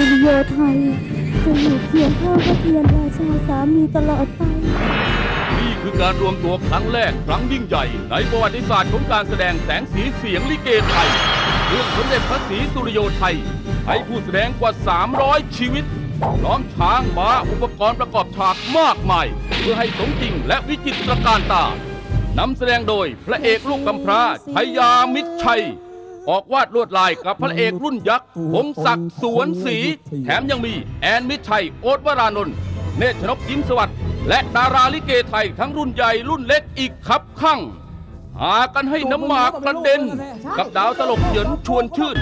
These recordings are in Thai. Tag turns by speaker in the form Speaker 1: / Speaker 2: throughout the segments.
Speaker 1: สุริโยไทยจะอยู่เคียงข้างพระเทียนราชาสามีตลอดไป
Speaker 2: นี่คือการรวมตัวครั้งแรกครั้งยิ่งใหญ่ ในประวัติศาสตร์ของการแสดงแสงสีเสียงลิเกไทย เรื่องสมเด็จพระศรีสุริโยไทยให้ผู้แสดงกว่า 300 ชีวิตพร้อมช้างม้าอุปกรณ์ประกอบฉากมากมาย เพื่อให้สมจริงและวิจิตรการตานำแสดงโดยพระเอกลูกกำพร้าชัยยามิตรชัย ออกวาดลวดลายกับพระเอกรุ่นยักษ์พงศักดิ์สวนศรีแถมยังมีแอนมิตรชัย โอ๊ตวรานนท์เนตรชนกยิ้มสวัสดิ์และดาราลิเกไทยทั้งรุ่นใหญ่รุ่นเล็กอีกครับข้างหากันให้น้ำหมากกระเด็น กับดาวตลกเหยินชวนชื่น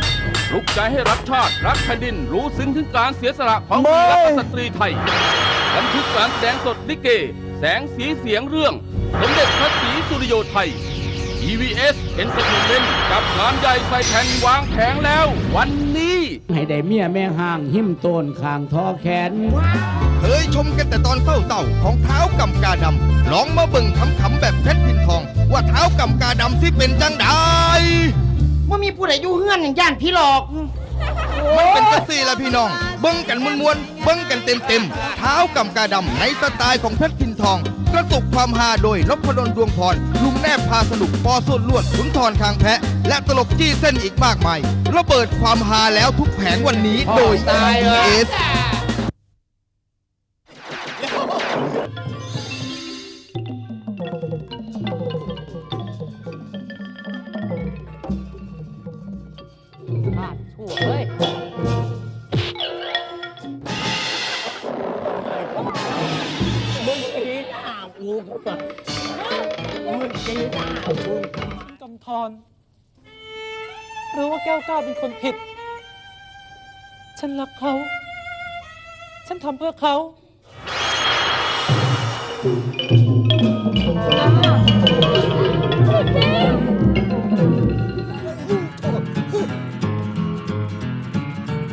Speaker 2: ปลุกใจให้รักชาติรักแผ่นดิน รู้ซึ้งถึงการเสียสละของวีรสตรีไทยบันทึกการแสดงสดลิเก แสงสีเสียงเรื่อง สมเด็จพระศรีสุริโยไทย EVS Entertainment กับงานใหญ่ใส่แผ่นวางแผงแล้ว วันนี้
Speaker 3: ให้ได้เมียแม่ห้างหิ้มโตนคางทอแขน
Speaker 4: เคยชมกันแต่ตอนเศร้าๆของเท้ากำกาดำลองมาเบิ่งขำๆแบบเพชรพินทอง ว่าเท้ากำกาดำสิเป็นจังได
Speaker 5: ว่ามีผู้ใดอยู่เฮือนอย่างย่านพี่หลอก
Speaker 4: มันเป็นจังซี่ละพี่น้อง เบิ่งกันมวนๆเบิ่งกันเต็มๆเท้ากำกาดำในสไตล์ของเพชรพินทอง กระตุกความฮาโดยนพดลดวงพรลุงแนบพาสนุกปอสุดลวดขุนทรคางแพะ และตลกจี้เส้นอีกมากมายระเบิดความฮาแล้วทุกแผงวันนี้โดย ES
Speaker 6: กำธ ร รู้ว่าแก้วก้าวเป็นคนผิด ฉันรักเขา ฉันทำเพื่อเขา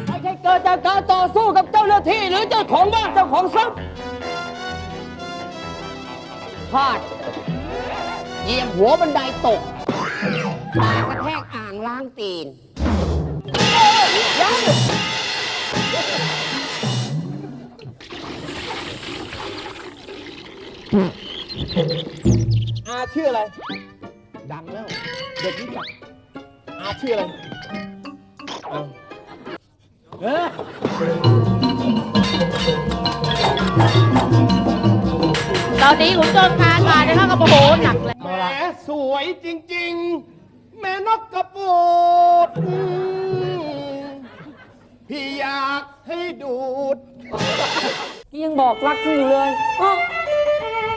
Speaker 5: ไม่ใช่เกิดจากการต่อสู้กับเจ้าหน้าที่ หรือเจ้าของบ้านเจ้าของทรัพย์พลาดเหยียบหัวบันไดตก ปากระแทกอ่างล้างตีน
Speaker 6: อาชื่ออะไร ดังแล้ว เด็กรู้จักอาชื่ออะไรเอาเออ
Speaker 1: ตอนนี้ขุนโจรคานมานะคะก็โมโหหนักเลย
Speaker 5: แหมส วยจริง ๆ แม่นกกระปูดอืมพี่อยากให้ดูด
Speaker 7: ยังบอกรักฉันอยู่เลยอ้าว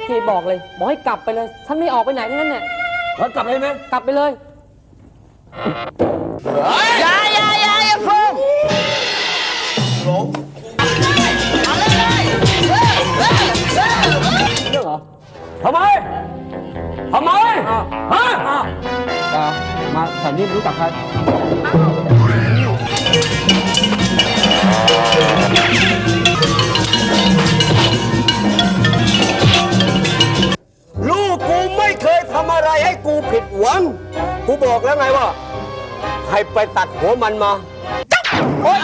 Speaker 7: พี่บอกเลย บอกให้กลับไปเลย ฉันไม่ออกไปไหนทั้งนั้นเนี่ย
Speaker 5: แล้วกลับเลยไหม
Speaker 7: กลับไปเลย
Speaker 5: อย่าอย่าอย่าอย่าพึ่ง
Speaker 6: ทำ
Speaker 3: ถวนี้ไม่รู้จักใคร
Speaker 8: ลูกกูไม่เคยทำอะไรให้กูผิดหวัง กูบอกแล้วไงว่า ให้ไปตัดหัวมันมาโอ๊ย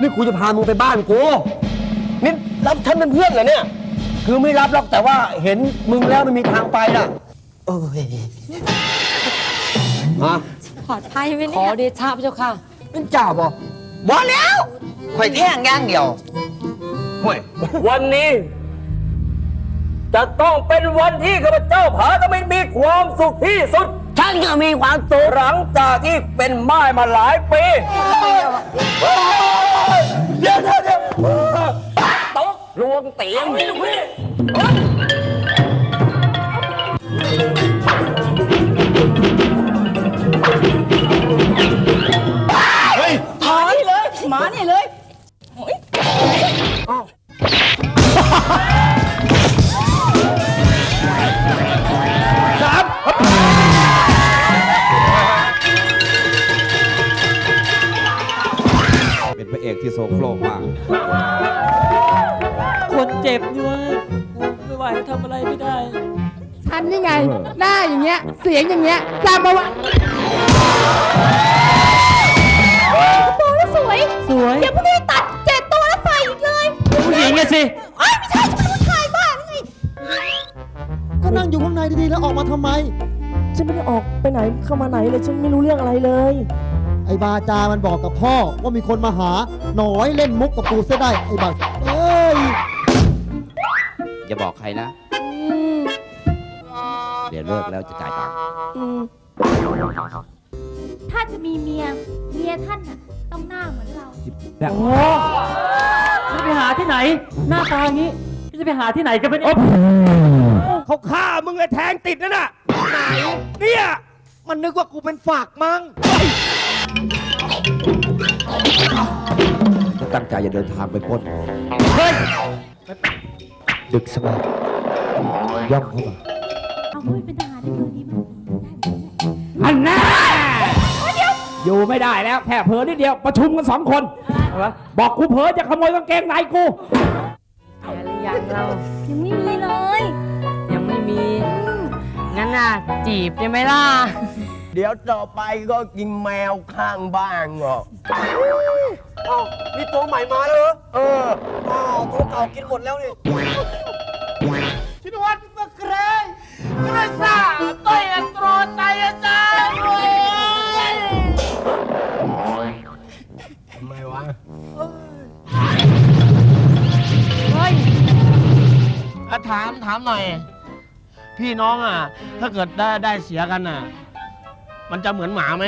Speaker 8: นี่กูจะพามึงไปบ้านกูนี่รับฉันเป็นเพื่อนเหรอเนี่ย คือไม่รับหรอกแต่ว่าเห็นมึงแล้วไม่มีทางไปน่ะเอ้ยฮะ
Speaker 7: ปลอดภัยไหมเนี่ยขอเดชะพระเจ้าค่ะ
Speaker 8: เป็นเจ้าบ่บ่แล้วข่อยแท่งย่างเดียวห่วย วันนี้ จะต้องเป็นวันที่ข้าพเจ้าผาจะไม่มีความสุขที่สุด ฉันก็มีความสุขหลังจากที่เป็นไม้มาหลายปีเดี๋ยวเดี๋ยวเดี๋ยวตกลวงเตียงพี่
Speaker 3: เป็นพระเอกที่โซโครกมาก
Speaker 6: คนเจ็บนี่วะไม่ไหวทำอะไรไม่ได้
Speaker 1: ฉันนี่ไง หน้าอย่างเงี้ย เสียงอย่างเงี้ยจำเอาไว้โอ้แล้ วสวย
Speaker 6: สวย
Speaker 1: เดี๋ยวพรุ่งนี้ตัด
Speaker 6: งอะสิ
Speaker 1: เอ้ยไม่ใช่ฉันเป็นผู้ชายบ้าหรือไง
Speaker 9: ก็นั่งอยู่ข้างในดีๆแล้วออกมาทำไม
Speaker 10: ฉันไม่ได้ออกไปไหนเข้ามาไหนเลยฉันไม่รู้เรื่องอะไรเลย
Speaker 9: ไอ้บาจามันบอกกับพ่อว่ามีคนมาหา หน่อยเล่นมุกกับปูซะได้ไอ้บาเอ้ย
Speaker 3: อย่าบอกใครนะ
Speaker 10: อืม
Speaker 3: เดี๋ยวเลิกแล้วจะจ่ายตังค์
Speaker 10: อืม
Speaker 1: ถ้าจะมีเมีย เมียท่านน่ะ ต้องหน้าเหมือนเรา
Speaker 6: โอ้จะไปหาที่ไหน หน้าตาอย่างนี้จะไปหาที่ไหนกันเป็นอ๊บ
Speaker 5: เขาฆ่ามึงไอ้แทงติดนั่นน่ะไหนเนี่ย
Speaker 9: มันนึกว่ากูเป็นฝากมั้ง
Speaker 3: ตั้งใจจะเดินทางไปปล้น
Speaker 6: เฮ้ย
Speaker 9: ดึกสบายย่องเข้ามา
Speaker 1: เอาเฮ้ยเป็นทหารในเมืองดีไหมได้ไหม
Speaker 3: อันน่า อยู่ไม่ได้แล้วแค่เผลอนิดเดียวประชุมกันสองคน บอกกูเผลอจะขโมยกางเกงในกู
Speaker 7: เอาหรือยังเรา
Speaker 1: ยังไม่มีเลย
Speaker 7: ยังไม่มี งั้นน่ะ จีบใช่ไหมล่ะ
Speaker 8: เดี๋ยวต่อไปก็กินแมวข้างบ้านหรอกอ้าวนี่ตัวใหม่มาแล้วเหรอ เอออ้าวตัวเก่ากินหมดแล้วนี่
Speaker 5: ชินวัตรมะเกรยกระซ่าต้อยอันโตรไตอาจารย์เว้ย
Speaker 8: ทำไมวะ
Speaker 5: อะถามถามหน่อย พี่น้องอะ ถ้าเกิดได้ได้เสียกันอะ มันจะเหมือนหมาไหม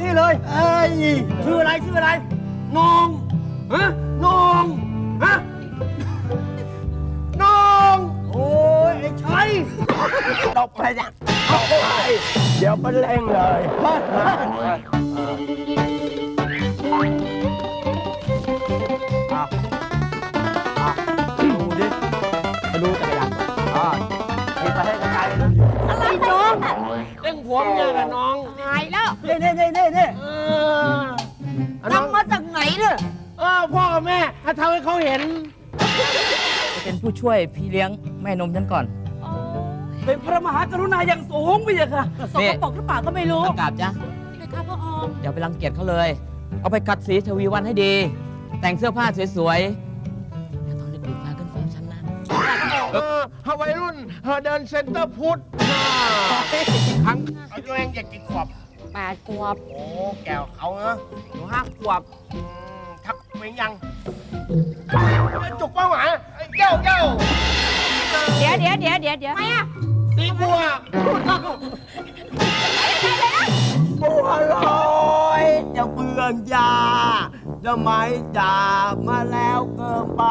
Speaker 8: นี่เลยเอ้ยชื่ออะไรชื่ออะไร
Speaker 5: น้องฮะน้องฮะน้อง
Speaker 8: โอ้ยไอ้ชัยตบไปจ้ะเอาไปเดี๋ยวมันเล่งเล
Speaker 1: ย
Speaker 5: เออพ่อกับแม่อะทำให้เขาเห็น
Speaker 7: เป็นผู้ช่วยพี่เลี้ยงแม่นมฉันก่อน
Speaker 6: เป็นพระมหากรุณาอย่างสูงพี่ค่ะ
Speaker 7: สกปรกหรือเปล่าก็ไม่รู้กราบจ้ะ
Speaker 1: นะคะพ่อออม
Speaker 7: อย่าไปรังเกียจเขาเลย เอาไปกัดสีทวีวันให้ดี แต่งเสื้อผ้าสวยๆอย่าตอนเด็กๆมาขึ้นฟ้องฉันนะ
Speaker 5: เออฮวัยรุ่นเธอเดินเซ็นเตอร์พุทธครั้งเอาตัวเองอยากกินขวบ
Speaker 7: แปดขวบ
Speaker 5: โอ้แก้วเขาเนอะ
Speaker 7: หนูห้าขวบ
Speaker 5: อืม ทักเมงยังไอ้จุกเป้าหมายไอ้แก้วแก้ว
Speaker 1: เดี๋ยวเดี๋ยวเดี๋ยวเดี๋ยวเดี๋ยวไม่อะ
Speaker 5: ตีบัว
Speaker 8: บัวลอยจะเบื่องยาจะไม่จากมาแล้วเกินไป